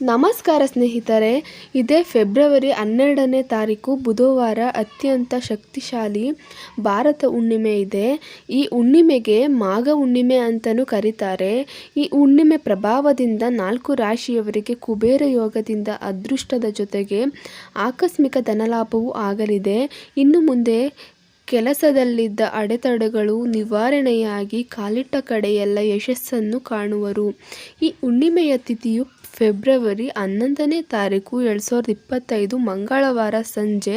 ನಮಸ್ಕಾರ ಸ್ನೇಹಿತರೆ, ಇದೇ ಫೆಬ್ರವರಿ ಹನ್ನೆರಡನೇ ತಾರೀಕು ಬುಧವಾರ ಅತ್ಯಂತ ಶಕ್ತಿಶಾಲಿ ಭಾರತ ಹುಣ್ಣಿಮೆ ಇದೆ. ಈ ಹುಣ್ಣಿಮೆಗೆ ಮಾಗ ಹುಣ್ಣಿಮೆ ಅಂತಲೂ ಕರೀತಾರೆ. ಈ ಹುಣ್ಣಿಮೆ ಪ್ರಭಾವದಿಂದ ನಾಲ್ಕು ರಾಶಿಯವರಿಗೆ ಕುಬೇರ ಯೋಗದಿಂದ ಅದೃಷ್ಟದ ಜೊತೆಗೆ ಆಕಸ್ಮಿಕ ಧನಲಾಭವೂ ಆಗಲಿದೆ. ಇನ್ನು ಮುಂದೆ ಕೆಲಸದಲ್ಲಿದ್ದ ಅಡೆತಡೆಗಳು ನಿವಾರಣೆಯಾಗಿ ಕಾಲಿಟ್ಟ ಕಡೆಯೆಲ್ಲ ಯಶಸ್ಸನ್ನು ಕಾಣುವರು. ಈ ಹುಣ್ಣಿಮೆಯ ತಿಥಿಯು ಫೆಬ್ರವರಿ ಹನ್ನೊಂದನೇ ತಾರೀಕು ಎರಡು ಸಾವಿರದ ಇಪ್ಪತ್ತೈದು ಮಂಗಳವಾರ ಸಂಜೆ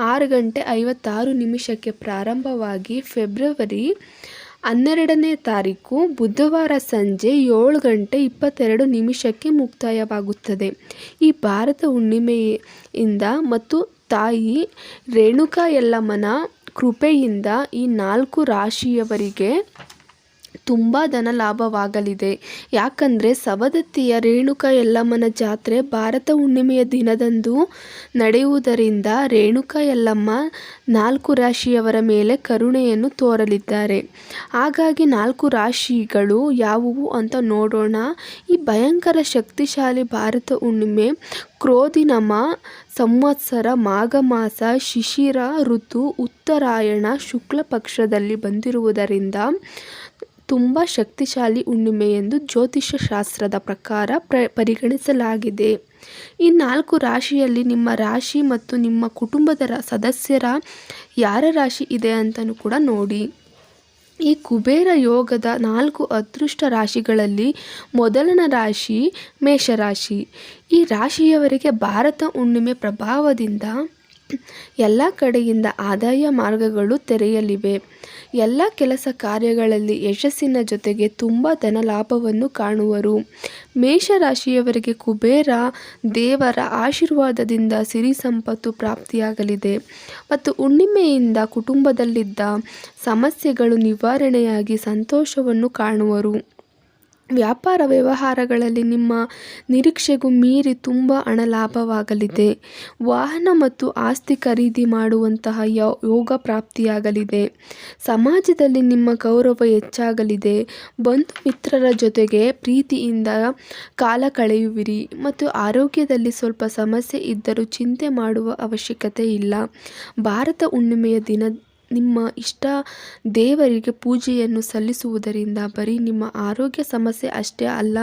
ಆರು ಗಂಟೆ ಐವತ್ತಾರು ನಿಮಿಷಕ್ಕೆ ಪ್ರಾರಂಭವಾಗಿ ಫೆಬ್ರವರಿ ಹನ್ನೆರಡನೇ ತಾರೀಕು ಬುಧವಾರ ಸಂಜೆ ಏಳು ಗಂಟೆ ಇಪ್ಪತ್ತೆರಡು ನಿಮಿಷಕ್ಕೆ ಮುಕ್ತಾಯವಾಗುತ್ತದೆ. ಈ ಭಾರತ ಹುಣ್ಣಿಮೆಯಿಂದ ಮತ್ತು ತಾಯಿ ರೇಣುಕಾ ಯಲ್ಲಮ್ಮನ ಕೃಪೆಯಿಂದ ಈ ನಾಲ್ಕು ರಾಶಿಯವರಿಗೆ ತುಂಬ ಧನ ಲಾಭವಾಗಲಿದೆ. ಯಾಕಂದರೆ ಸವದತ್ತಿಯ ರೇಣುಕ ಯಲ್ಲಮ್ಮನ ಜಾತ್ರೆ ಭಾರತ ಹುಣ್ಣಿಮೆಯ ದಿನದಂದು ನಡೆಯುವುದರಿಂದ ರೇಣುಕ ಯಲ್ಲಮ್ಮ ನಾಲ್ಕು ರಾಶಿಯವರ ಮೇಲೆ ಕರುಣೆಯನ್ನು ತೋರಲಿದ್ದಾರೆ. ಹಾಗಾಗಿ ನಾಲ್ಕು ರಾಶಿಗಳು ಯಾವುವು ಅಂತ ನೋಡೋಣ. ಈ ಭಯಂಕರ ಶಕ್ತಿಶಾಲಿ ಭಾರತ ಹುಣ್ಣಿಮೆ, ಕ್ರೋಧಿನಮ, ಸಂವತ್ಸರ ಮಾಘ ಮಾಸ ಶಿಶಿರ, ಋತು, ಉತ್ತರಾಯಣ ಶುಕ್ಲ ಪಕ್ಷದಲ್ಲಿ ಬಂದಿರುವುದರಿಂದ ತುಂಬ ಶಕ್ತಿಶಾಲಿ ಹುಣ್ಣಿಮೆ ಎಂದು ಜ್ಯೋತಿಷ್ಯ ಶಾಸ್ತ್ರದ ಪ್ರಕಾರ ಪ್ರ, ಪರಿಗಣಿಸಲಾಗಿದೆ. ಈ ನಾಲ್ಕು ರಾಶಿಯಲ್ಲಿ ನಿಮ್ಮ ರಾಶಿ ಮತ್ತು ನಿಮ್ಮ ಕುಟುಂಬದ ಸದಸ್ಯರ ಯಾರ ರಾಶಿ ಇದೆ ಅಂತಲೂ ಕೂಡ ನೋಡಿ. ಈ ಕುಬೇರ ಯೋಗದ ನಾಲ್ಕು ಅದೃಷ್ಟ ರಾಶಿಗಳಲ್ಲಿ ಮೊದಲನ ರಾಶಿ ಮೇಷರಾಶಿ ಈ ರಾಶಿಯವರಿಗೆ ಭಾರತ ಹುಣ್ಣಿಮೆ ಪ್ರಭಾವದಿಂದ ಎಲ್ಲ ಕಡೆಯಿಂದ ಆದಾಯ ಮಾರ್ಗಗಳು ತೆರೆಯಲಿವೆ. ಎಲ್ಲ ಕೆಲಸ ಕಾರ್ಯಗಳಲ್ಲಿ ಯಶಸ್ಸಿನ ಜೊತೆಗೆ ತುಂಬ ಧನ ಲಾಭವನ್ನು ಕಾಣುವರು. ಮೇಷರಾಶಿಯವರಿಗೆ ಕುಬೇರ ದೇವರ ಆಶೀರ್ವಾದದಿಂದ ಸಿರಿ ಸಂಪತ್ತು ಪ್ರಾಪ್ತಿಯಾಗಲಿದೆ. ಮತ್ತು ಹುಣ್ಣಿಮೆಯಿಂದ ಕುಟುಂಬದಲ್ಲಿದ್ದ ಸಮಸ್ಯೆಗಳು ನಿವಾರಣೆಯಾಗಿ ಸಂತೋಷವನ್ನು ಕಾಣುವರು. ವ್ಯಾಪಾರ ವ್ಯವಹಾರಗಳಲ್ಲಿ ನಿಮ್ಮ ನಿರೀಕ್ಷೆಗೂ ಮೀರಿ ತುಂಬ ಹಣ ಲಾಭವಾಗಲಿದೆ ವಾಹನ ಮತ್ತು ಆಸ್ತಿ ಖರೀದಿ ಮಾಡುವಂತಹ ಯೋಗ ಪ್ರಾಪ್ತಿಯಾಗಲಿದೆ. ಸಮಾಜದಲ್ಲಿ ನಿಮ್ಮ ಗೌರವ ಹೆಚ್ಚಾಗಲಿದೆ. ಬಂಧು ಮಿತ್ರರ ಜೊತೆಗೆ ಪ್ರೀತಿಯಿಂದ ಕಾಲ ಕಳೆಯುವಿರಿ ಮತ್ತು ಆರೋಗ್ಯದಲ್ಲಿ ಸ್ವಲ್ಪ ಸಮಸ್ಯೆ ಇದ್ದರೂ ಚಿಂತೆ ಮಾಡುವ ಅವಶ್ಯಕತೆ ಇಲ್ಲ. ಭಾರತ ಹುಣ್ಣಿಮೆಯ ದಿನ ನಿಮ್ಮ ಇಷ್ಟ ದೇವರಿಗೆ ಪೂಜೆಯನ್ನು ಸಲ್ಲಿಸುವುದರಿಂದ ಬರೀ ನಿಮ್ಮ ಆರೋಗ್ಯ ಸಮಸ್ಯೆ ಅಷ್ಟೇ ಅಲ್ಲ,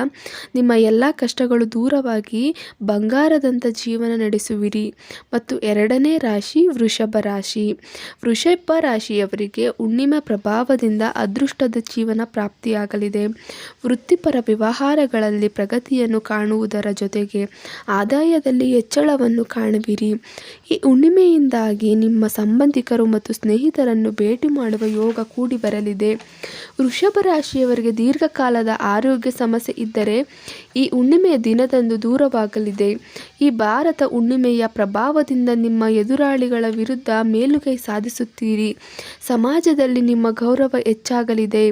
ನಿಮ್ಮ ಎಲ್ಲ ಕಷ್ಟಗಳು ದೂರವಾಗಿ ಬಂಗಾರದಂಥ ಜೀವನ ನಡೆಸುವಿರಿ. ಮತ್ತು ಎರಡನೇ ರಾಶಿ, ವೃಷಭ ರಾಶಿ. ವೃಷಭ ರಾಶಿಯವರಿಗೆ ಹುಣ್ಣಿಮೆ ಪ್ರಭಾವದಿಂದ ಅದೃಷ್ಟದ ಜೀವನ ಪ್ರಾಪ್ತಿಯಾಗಲಿದೆ. ವೃತ್ತಿಪರ ವ್ಯವಹಾರಗಳಲ್ಲಿ ಪ್ರಗತಿಯನ್ನು ಕಾಣುವುದರ ಜೊತೆಗೆ ಆದಾಯದಲ್ಲಿ ಹೆಚ್ಚಳವನ್ನು ಕಾಣುವಿರಿ. ಈ ಹುಣ್ಣಿಮೆಯಿಂದಾಗಿ ನಿಮ್ಮ ಸಂಬಂಧಿಕರು ಮತ್ತು ಸ್ನೇಹಿತರು ಸ್ನೇಹಿತರನ್ನು ಭೇಟಿ ಮಾಡುವ ಯೋಗ ಕೂಡಿ ಬರಲಿದೆ. ವೃಷಭ ರಾಶಿಯವರಿಗೆ ದೀರ್ಘಕಾಲದ ಆರೋಗ್ಯ ಸಮಸ್ಯೆ ಇದ್ದರೆ ಈ ಹುಣ್ಣಿಮೆಯ ದಿನದಂದು ದೂರವಾಗಲಿದೆ. ಈ ಭಾರತ ಹುಣ್ಣಿಮೆಯ ಪ್ರಭಾವದಿಂದ ನಿಮ್ಮ ಎದುರಾಳಿಗಳ ವಿರುದ್ಧ ಮೇಲುಗೈ ಸಾಧಿಸುತ್ತೀರಿ. ಸಮಾಜದಲ್ಲಿ ನಿಮ್ಮ ಗೌರವ ಹೆಚ್ಚಾಗಲಿದೆ.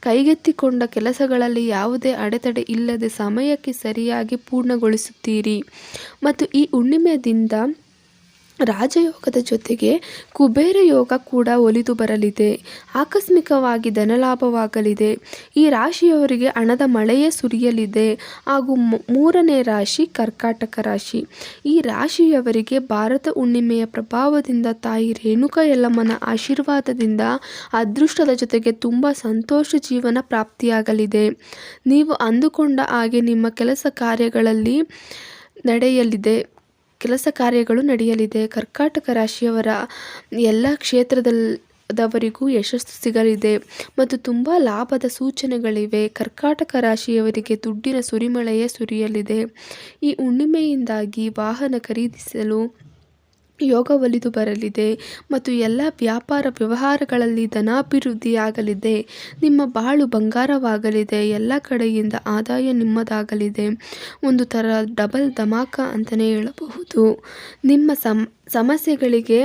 ಕೈಗೆತ್ತಿಕೊಂಡ ಕೆಲಸಗಳಲ್ಲಿ ಯಾವುದೇ ಅಡೆತಡೆ ಇಲ್ಲದೆ ಸಮಯಕ್ಕೆ ಸರಿಯಾಗಿ ಪೂರ್ಣಗೊಳಿಸುತ್ತೀರಿ. ಮತ್ತು ಈ ಹುಣ್ಣಿಮೆಯಿಂದ ರಾಜಯೋಗದ ಜೊತೆಗೆ ಕುಬೇರ ಯೋಗ ಕೂಡ ಒಲಿದು ಬರಲಿದೆ. ಆಕಸ್ಮಿಕವಾಗಿ ಧನಲಾಭವಾಗಲಿದೆ. ಈ ರಾಶಿಯವರಿಗೆ ಹಣದ ಮಳೆಯೇ ಸುರಿಯಲಿದೆ. ಹಾಗೂ ಮೂರನೇ ರಾಶಿ ಕರ್ಕಾಟಕ ರಾಶಿ. ಈ ರಾಶಿಯವರಿಗೆ ಭಾರತ ಹುಣ್ಣಿಮೆಯ ಪ್ರಭಾವದಿಂದ ತಾಯಿ ರೇಣುಕಾ ಯಲ್ಲಮ್ಮನ ಆಶೀರ್ವಾದದಿಂದ ಅದೃಷ್ಟದ ಜೊತೆಗೆ ತುಂಬ ಸಂತೋಷ ಜೀವನ ಪ್ರಾಪ್ತಿಯಾಗಲಿದೆ. ನೀವು ಅಂದುಕೊಂಡ ಹಾಗೆ ನಿಮ್ಮ ಕೆಲಸ ಕಾರ್ಯಗಳಲ್ಲಿ ನಡೆಯಲಿದೆ. ಕೆಲಸ ಕಾರ್ಯಗಳು ನಡೆಯಲಿದೆ. ಕರ್ಕಾಟಕ ರಾಶಿಯವರ ಎಲ್ಲ ಕ್ಷೇತ್ರದಲ್ಲದವರಿಗೂ ಯಶಸ್ಸು ಸಿಗಲಿದೆ ಮತ್ತು ತುಂಬ ಲಾಭದ ಸೂಚನೆಗಳಿವೆ. ಕರ್ಕಾಟಕ ರಾಶಿಯವರಿಗೆ ದುಡ್ಡಿನ ಸುರಿಮಳೆಯೇ ಸುರಿಯಲಿದೆ. ಈ ಹುಣ್ಣಿಮೆಯಿಂದಾಗಿ ವಾಹನ ಖರೀದಿಸಲು ಯೋಗ ಒಲಿದು ಬರಲಿದೆ ಮತ್ತು ಎಲ್ಲ ವ್ಯಾಪಾರ ವ್ಯವಹಾರಗಳಲ್ಲಿ ಧನಾಭಿವೃದ್ಧಿಯಾಗಲಿದೆ. ನಿಮ್ಮ ಬಾಳು ಬಂಗಾರವಾಗಲಿದೆ. ಎಲ್ಲ ಕಡೆಯಿಂದ ಆದಾಯ ನಿಮ್ಮದಾಗಲಿದೆ. ಒಂದು ಥರ ಡಬಲ್ ಧಮಾಕ ಅಂತಲೇ ಹೇಳಬಹುದು. ನಿಮ್ಮ ಸಮ್, ಸಮಸ್ಯೆಗಳಿಗೆ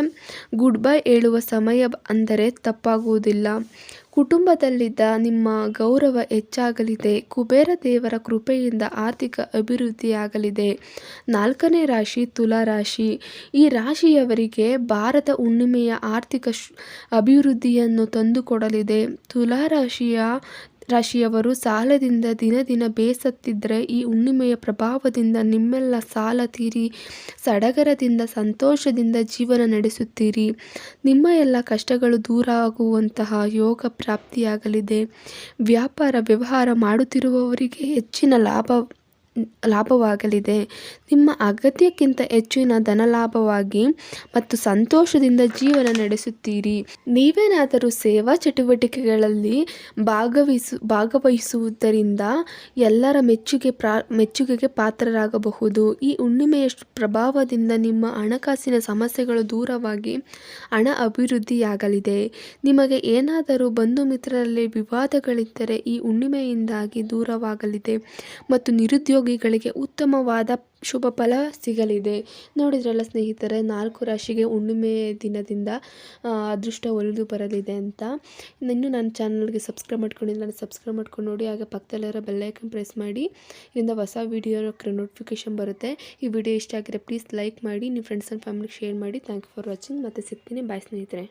ಗುಡ್ ಬೈ ಹೇಳುವ ಸಮಯ ಅಂದರೆ ತಪ್ಪಾಗುವುದಿಲ್ಲ. ಕುಟುಂಬದಲ್ಲಿದ್ದ ನಿಮ್ಮ ಗೌರವ ಹೆಚ್ಚಾಗಲಿದೆ, ಕುಬೇರ ದೇವರ ಕೃಪೆಯಿಂದ ಆರ್ಥಿಕ ಅಭಿವೃದ್ಧಿಯಾಗಲಿದೆ. ನಾಲ್ಕನೇ ರಾಶಿ, ತುಲಾ ರಾಶಿ. ಈ ರಾಶಿಯವರಿಗೆ ಭಾರತ ಹುಣ್ಣಿಮೆಯ ಆರ್ಥಿಕ ಅಭಿವೃದ್ಧಿಯನ್ನು ತಂದುಕೊಡಲಿದೆ. ತುಲಾ ರಾಶಿಯ ರಾಶಿಯವರು ಸಾಲದಿಂದ ದಿನ ದಿನ ಬೇಸತ್ತಿದ್ದರೆ ಈ ಹುಣ್ಣಿಮೆಯ ಪ್ರಭಾವದಿಂದ ನಿಮ್ಮೆಲ್ಲ ಸಾಲ ತೀರಿ, ಸಡಗರದಿಂದ ಸಂತೋಷದಿಂದ ಜೀವನ ನಡೆಸುತ್ತೀರಿ. ನಿಮ್ಮ ಎಲ್ಲ ಕಷ್ಟಗಳು ದೂರ ಆಗುವಂತಹ ಯೋಗ ಪ್ರಾಪ್ತಿಯಾಗಲಿದೆ. ವ್ಯಾಪಾರ, ವ್ಯವಹಾರ ಮಾಡುತ್ತಿರುವವರಿಗೆ ಹೆಚ್ಚಿನ ಲಾಭ ಲಾಭವಾಗಲಿದೆ. ನಿಮ್ಮ ಅಗತ್ಯಕ್ಕಿಂತ ಹೆಚ್ಚಿನ ಧನಲಾಭವಾಗಿ ಮತ್ತು ಸಂತೋಷದಿಂದ ಜೀವನ ನಡೆಸುತ್ತೀರಿ. ನೀವೇನಾದರೂ ಸೇವಾ ಚಟುವಟಿಕೆಗಳಲ್ಲಿ ಭಾಗವಹಿಸು, ಭಾಗವಹಿಸುವುದರಿಂದ ಎಲ್ಲರ ಮೆಚ್ಚುಗೆ ಪ್ರಾ, ಮೆಚ್ಚುಗೆಗೆ ಪಾತ್ರರಾಗಬಹುದು. ಈ ಹುಣ್ಣಿಮೆಯ ಪ್ರಭಾವದಿಂದ ನಿಮ್ಮ ಹಣಕಾಸಿನ ಸಮಸ್ಯೆಗಳು ದೂರವಾಗಿ ಹಣ ಅಭಿವೃದ್ಧಿಯಾಗಲಿದೆ. ನಿಮಗೆ ಏನಾದರೂ ಬಂಧು ಮಿತ್ರರಲ್ಲಿ ವಿವಾದಗಳಿದ್ದರೆ ಈ ಹುಣ್ಣಿಮೆಯಿಂದಾಗಿ ದೂರವಾಗಲಿದೆ. ಮತ್ತು ನಿರುದ್ಯೋಗಿಗಳಿಗೆ ಉತ್ತಮವಾದ ಶುಭ ಫಲ ಸಿಗಲಿದೆ. ನೋಡಿದ್ರಲ್ಲ ಸ್ನೇಹಿತರೆ, ನಾಲ್ಕು ರಾಶಿಗೆ ಹುಣ್ಣಿಮೆ ದಿನದಿಂದ ಅದೃಷ್ಟ ಒಲಿದು ಬರಲಿದೆ ಅಂತ. ಇನ್ನೂ ನನ್ನ ಚಾನಲ್ಗೆ ಸಬ್ಸ್ಕ್ರೈಬ್ ಮಾಡ್ಕೊಂಡಿಲ್ಲ ನಾನು ಸಬ್ಸ್ಕ್ರೈಬ್ ಮಾಡ್ಕೊಂಡು ನೋಡಿ ಆಗ ಪಕ್ಕದಲ್ಲಿರೋ ಬೆಲ್ಲೈಕನ್ ಪ್ರೆಸ್ ಮಾಡಿ. ಇದರಿಂದ ಹೊಸ ವೀಡಿಯೋ ನೋಟಿಫಿಕೇಶನ್ ಬರುತ್ತೆ. ಈ ವಿಡಿಯೋ ಇಷ್ಟ ಆಗಿದ್ರೆ ಪ್ಲೀಸ್ ಲೈಕ್ ಮಾಡಿ, ನಿಮ್ಮ ಫ್ರೆಂಡ್ಸ್ ಆ್ಯಂಡ್ ಫ್ಯಾಮಿಲಿಗೆ ಶೇರ್ ಮಾಡಿ. Thank you for watching. ಮತ್ತೆ ಸಿಗ್ತೀನಿ. ಬಾಯ್ ಸ್ನೇಹಿತರೆ.